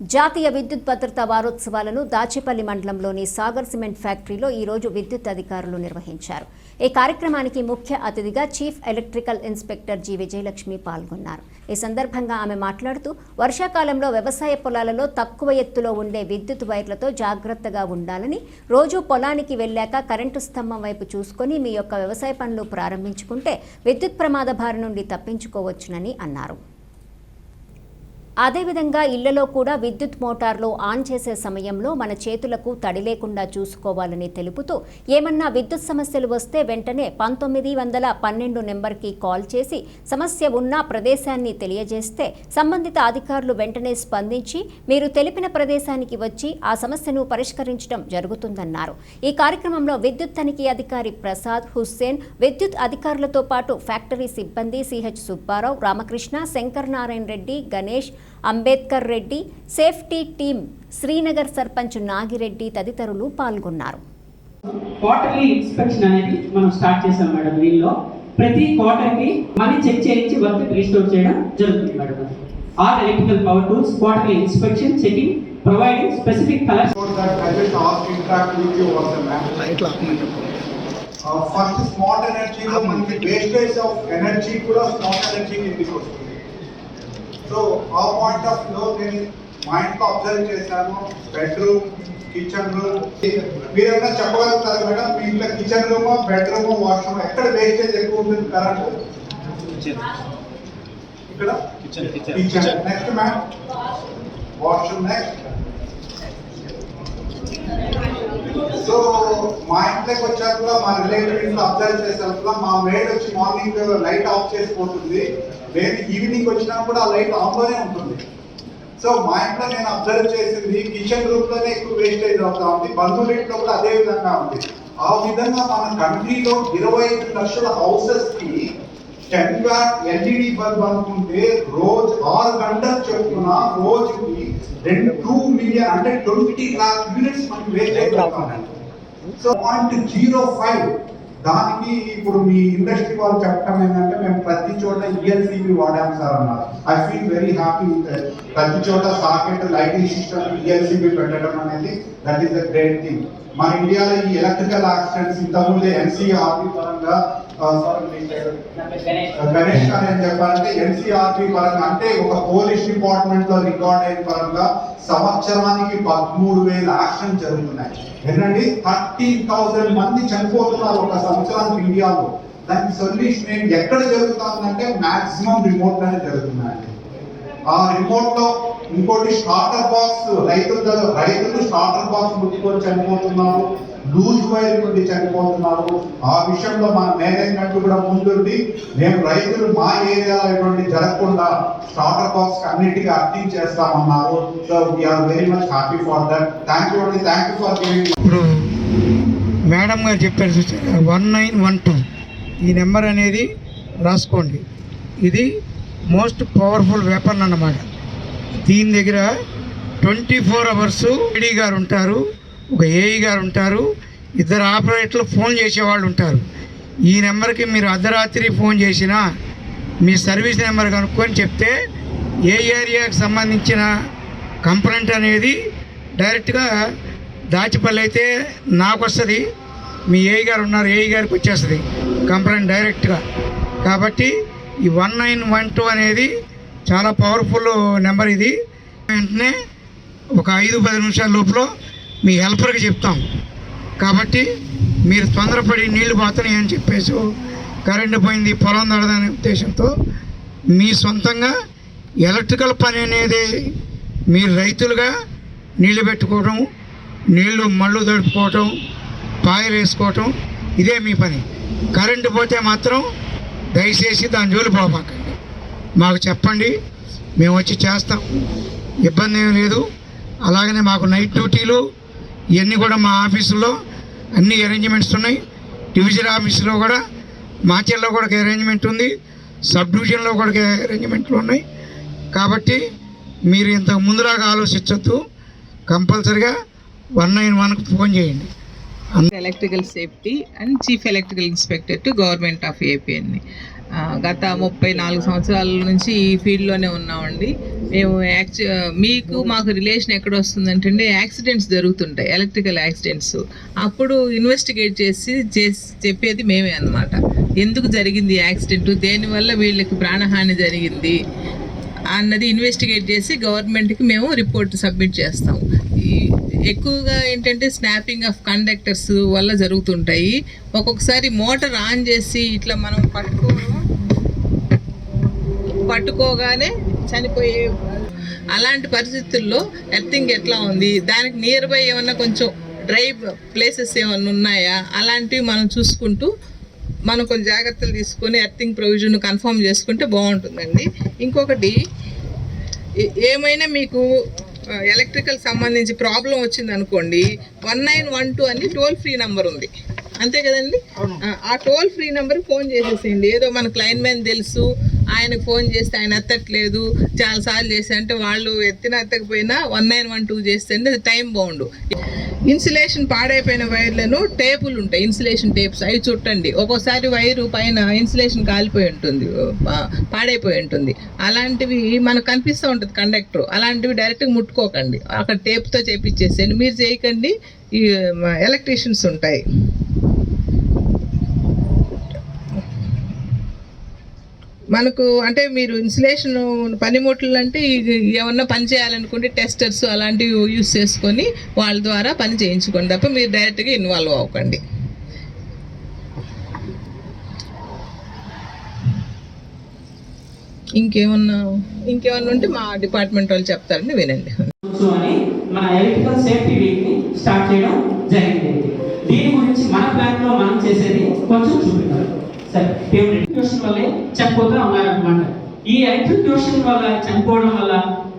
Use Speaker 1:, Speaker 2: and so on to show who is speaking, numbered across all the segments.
Speaker 1: జాతీయ విద్యుత్ భద్రతా వారోత్సవాలను దాచేపల్లి మండలంలోని సాగర్ సిమెంట్ ఫ్యాక్టరీలో ఈ రోజు విద్యుత్ అధికారులు నిర్వహించారు. ఈ కార్యక్రమానికి ముఖ్య అతిథిగా chief electrical inspector G Vijayalakshmi పాల్గొన్నారు. ఈ సందర్భంగా ఆమె మాట్లాడుతూ వర్షాకాలంలో వ్యవసాయ పొలాలలో తక్కువ ఎత్తులో ఉండే విద్యుత్ వైర్లతో జాగ్రత్తగా ఉండాలని రోజు పొలానికి వెళ్ళాక కరెంటు స్తంభం వైపు చూసుకొని మీ యొక్క వ్యవసాయ పనులు ప్రారంభించుకుంటే విద్యుత్ ప్రమాద బారి నుండి తప్పించుకోవచ్చునని అన్నారు. అదేవిధంగా ఇళ్ళలో కూడా విద్యుత్ మోటార్లు ఆన్ చేసే సమయంలో మన చేతులకు తడి లేకుండా చూసుకోవాలని తెలుపుతూ ఏమన్నా విద్యుత్ సమస్యలు వస్తే వెంటనే పంతొమ్మిది వందల పన్నెండు నెంబర్కి కాల్ చేసి సమస్య ఉన్న ప్రదేశాన్ని తెలియజేస్తే సంబంధిత అధికారులు వెంటనే స్పందించి మీరు తెలిపిన ప్రదేశానికి వచ్చి ఆ సమస్యను పరిష్కరించడం జరుగుతుందన్నారు. ఈ కార్యక్రమంలో విద్యుత్ తనిఖీ అధికారి ప్రసాద్ హుస్సేన్ విద్యుత్ అధికారులతో పాటు ఫ్యాక్టరీ సిబ్బంది CH Subbarao Ramakrishna Shankar Narayana Reddy Ganesh Ambedkar Reddy safety team Srinagar sarpanch Nagireddy తదితరులు పాల్గొన్నారు.
Speaker 2: క్వార్టర్లీ ఇన్స్పెక్షన్ అనేది మనం స్టార్ట్ చేసాం మేడం దీనిలో. ప్రతి క్వార్టర్కి మనీ చెక్ చేయించి వర్క్ రీస్టోర్ చేయడం జరుగుతుంది madam all electrical power tools quarterly inspection checking providing specific colours
Speaker 3: So that I just asked to interact with you also, ma'am.
Speaker 4: ఇట్లా
Speaker 3: Uh, first smart energy లో మనకి wastage of energy కూడా smart energy కిందికి వస్తుంది. So ఆ point ఆఫ్లో నేను మా ఇంట్లో అబ్జర్వ్ చేశాను. బెడ్రూమ్ కిచెన్ రూమ్ మీరేమైనా చెప్పగలుగుతారా మేడం? మీ ఇంట్లో కిచెన్ రూమ్ బెడ్రూమ్ వాష్రూమ్ ఎక్కడ వేస్టేజ్ ఎక్కువ ఉంటుంది? కరెంట్ ఇక్కడ? Kitchen next ma'am washroom next so మా ఇంట్లోకి వచ్చాక కూడా మా రిలేటివ్ ఇంట్లో అబ్జర్వ్ చేసాక మా మేడ్ వచ్చి మార్నింగ్ లైట్ ఆఫ్ చేసిపోతుంది. నేను ఈవినింగ్ వచ్చినా కూడా ఆ లైట్ ఆఫ్లోనే ఉంటుంది. సో మా ఇంట్లో నేను అబ్జర్వ్ చేసింది కిచెన్ రూమ్లోనే ఎక్కువ వేస్టేజ్ అవుతా ఉంది. బంధువుల ఇంట్లో కూడా అదే విధంగా ఉంది. ఆ విధంగా మన కంట్రీలో ఇరవై ఐదు లక్షల హౌసెస్కి టెన్ వ్యాట్ ఎల్ఈడి బల్బ్ అనుకుంటే రోజు ఆరు గంటలు చెప్పుకున్న రోజుకి రెండు టూ మిలియన్ అంటే ట్వంటీ లాక్ యూనిట్స్ మనకి వేస్ట్ అయిపోతామండి సో పాయింట్ జీరో ఫైవ్ దానికి ఇప్పుడు మీ ఇండస్ట్రీ వాళ్ళు చెప్పడం ఏంటంటే మేము ప్రతి చోట E ఈఎల్సీబీ వాడాం సార్ అన్నారు. ఐ ఫీల్ వెరీ హ్యాపీ ప్రతి చోట సాకెట్ లైటింగ్ సిస్టమ్ ఈఎల్సీబీ పెట్టడం అనేది that is the great thing మన ఇండియాలో ఈ ఎలక్ట్రికల్ యాక్సిడెంట్స్ ఇంతకుముందు ఎన్సీఆర్బీ పరంగా గణేష్ అని చెప్పాలంటే చెప్పారంటే పరంగా అంటే ఒక పోలీస్ డిపార్ట్మెంట్లో రికార్డ్ అయిన పరంగా సంవత్సరానికి పదమూడు వేల యాక్షన్ జరుగుతున్నాయి. ఏంటండి థర్టీన్ థౌసండ్ మంది చనిపోతున్నారు ఒక సంవత్సరానికి ఇండియాలో. దానికి సొల్యూషన్ ఏంటి? ఎక్కడ జరుగుతుందంటే మాక్సిమం రిమోట్లోనే జరుగుతున్నాయండి ఆ రిమోట్లో ఇంకోటి స్టార్టర్ బాక్స్ రైతులు రైతులు స్టార్టర్ బాక్స్ ముట్టుకొని చనిపోతున్నారు. లూజ్ వైర్ నుండి చనిపోతున్నారు ఆ విషయంలో మన మేనేజ్మెంట్ కూడా ముందుండి మేము రైతులు మా ఏరియాలో ఇటువంటి జరగకుండా స్టార్టర్ బాక్స్ అన్నిటికీ అర్థం చేస్తామన్నారు. So we are very much happy for that thank you అండి థ్యాంక్ యూ ఫర్ గివింగ్
Speaker 4: ఇప్పుడు మేడం గారు చెప్పారు చూసారు? One nine one two. ఈ నెంబర్ అనేది రాసుకోండి. ఇది మోస్ట్ పవర్ఫుల్ వెపన్ అన్నమాట. దీని దగ్గర ట్వంటీ ఫోర్ అవర్స్ ఏడీ గారు ఉంటారు. ఒక ఏఈ గారు ఉంటారు ఇద్దరు ఆపరేటర్లు ఫోన్ చేసేవాళ్ళు ఉంటారు. ఈ నెంబర్కి మీరు అర్ధరాత్రి ఫోన్ చేసినా మీ సర్వీస్ నెంబర్ కనుక్కొని చెప్తే ఏ ఏరియాకి సంబంధించిన కంప్లైంట్ అనేది డైరెక్ట్గా దాచిపల్లి అయితే నాకు వస్తుంది మీ ఏఈ గారు ఉన్నారు ఏఈ గారికి వచ్చేస్తుంది కంప్లైంట్ డైరెక్ట్గా. కాబట్టి ఈ వన్ నైన్ వన్ టూ అనేది చాలా పవర్ఫుల్ నెంబర్ ఇది. వెంటనే ఒక ఐదు పది నిమిషాల లోపల మీ హెల్పర్కి చెప్తాం. కాబట్టి మీరు తొందరపడి నీళ్ళు పోతున్నాయి అని చెప్పేసి కరెంటు పోయింది పొలం దడదనే ఉద్దేశంతో మీ సొంతంగా ఎలక్ట్రికల్ పని అనేది మీరు రైతులుగా నీళ్ళు పెట్టుకోవడం నీళ్ళు మళ్ళు దడుపుకోవటం పాయలు వేసుకోవటం ఇదే మీ పని. కరెంటు పోతే మాత్రం దయచేసి దాని జోలు పోపాకండి మాకు చెప్పండి మేము వచ్చి చేస్తాం. ఇబ్బంది ఏం లేదు. అలాగనే మాకు నైట్ డ్యూటీలు ఇవన్నీ కూడా మా ఆఫీసులో అన్ని అరేంజ్మెంట్స్ ఉన్నాయి. డివిజన్ ఆఫీసులో కూడా మాచెల్లో కూడా ఒక అరేంజ్మెంట్ ఉంది. సబ్ డివిజన్లో కూడా అరేంజ్మెంట్లు ఉన్నాయి. కాబట్టి మీరు ఇంత ముందులాగా ఆలోచించొద్దు. కంపల్సరిగా వన్ నైన్ వన్కి ఫోన్ చేయండి.
Speaker 5: Electrical safety and chief electrical inspector to government of AP అండి గత ముప్పై నాలుగు సంవత్సరాల నుంచి ఈ ఫీల్డ్లోనే ఉన్నామండి. మేము యాక్చు మీకు మాకు రిలేషన్ ఎక్కడ వస్తుందంటే యాక్సిడెంట్స్ జరుగుతుంటాయి ఎలక్ట్రికల్ యాక్సిడెంట్స్. అప్పుడు ఇన్వెస్టిగేట్ చేసి చేసి చెప్పేది మేమే అన్నమాట. ఎందుకు జరిగింది యాక్సిడెంట్? దేనివల్ల వీళ్ళకి ప్రాణహాని జరిగింది? అన్నది ఇన్వెస్టిగేట్ చేసి గవర్నమెంట్కి మేము రిపోర్ట్ సబ్మిట్ చేస్తాం. ఎక్కువగా ఏంటంటే స్నాపింగ్ ఆఫ్ కండక్టర్స్ వల్ల జరుగుతుంటాయి. ఒక్కొక్కసారి మోటార్ ఆన్ చేసి ఇట్లా మనం పట్టుకోవడం పట్టుకోగానే చనిపోయే అలాంటి పరిస్థితుల్లో ఎర్తింగ్ ఎట్లా ఉంది? దానికి నియర్ బై ఏమన్నా కొంచెం డ్రై ప్లేసెస్ ఏమన్నా ఉన్నాయా? అలాంటివి మనం చూసుకుంటూ మనం కొంచెం జాగ్రత్తలు తీసుకొని ఎర్తింగ్ ప్రొవిజన్ కన్ఫర్మ్ చేసుకుంటే బాగుంటుందండి. ఇంకొకటి ఏమైనా మీకు ఎలక్ట్రికల్ సంబంధించి ప్రాబ్లం వచ్చింది అనుకోండి వన్ నైన్ వన్ టూ అని టోల్ ఫ్రీ నంబర్ ఉంది. అంతే కదండి? ఆ, ఆ టోల్ ఫ్రీ నెంబర్ ఫోన్ చేసేసేయండి. ఏదో మన క్లైన్ మ్యాన్ తెలుసు ఆయనకు ఫోన్ చేస్తే ఆయన ఎత్తట్లేదు చాలాసార్లు చేసి అంటే వాళ్ళు ఎత్తిన ఎత్తకపోయినా వన్ నైన్ వన్ టూ చేస్తే అది టైం బాగుండు ఇన్సులేషన్ పాడైపోయిన వైర్లను టేపులు ఉంటాయి ఇన్సులేషన్ టేప్స్ అవి చుట్టండి. ఒక్కోసారి వైరు పైన ఇన్సులేషన్ కాలిపోయి ఉంటుంది పాడైపోయి ఉంటుంది. అలాంటివి మనకు కనిపిస్తూ ఉంటుంది కండక్టర్. అలాంటివి డైరెక్ట్గా ముట్టుకోకండి. అక్కడ టేప్తో చేపించేసేయండి. మీరు చేయకండి ఈ ఎలక్ట్రీషియన్స్ ఉంటాయి. మనకు అంటే మీరు ఇన్సులేషన్ పనిముట్లు అంటే ఏమన్నా పని చేయాలనుకుంటే టెస్టర్స్ అలాంటివి యూస్ చేసుకొని వాళ్ళ ద్వారా పని చేయించుకోండి తప్ప మీరు డైరెక్ట్గా ఇన్వాల్వ్ అవ్వకండి. ఇంకేమన్నా ఇంకేమన్నా ఉంటే మా డిపార్ట్మెంట్ వాళ్ళు చెప్తారని వినండి.
Speaker 2: మన ఎలక్ట్రికల్ సేఫ్టీ వీక్ని స్టార్ట్ చేయడం జరిగింది. దీని గురించి మన ప్లాన్లో మనం చేసేది కొంచెం చూపిద్దాం. సరే ఎలక్ట్రిక్యూషన్ వల్లే చనిపోతూ ఉన్నారనమాట ఈ ఎలక్ట్రిక్యూషన్ వల్ల చనిపోవడం వల్ల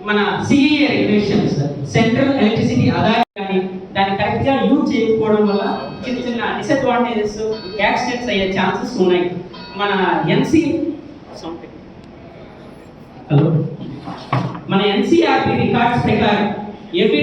Speaker 2: మన సిఐఏ రెగ్యులేషన్స్ సెంట్రల్ ఎలక్ట్రిసిటీ ఆదాయం కానీ దాన్ని కరెక్ట్గా యూజ్ చేయకపోవడం వల్ల చిన్న చిన్న డిసడ్వాంటేజెస్ యాక్సిడెంట్స్ అయ్యే ఛాన్సెస్ ఉన్నాయి. మన ఎన్సి హలో మన ఎన్సీఆర్పి రికార్డ్స్ ప్రకారం ఎవ్రీ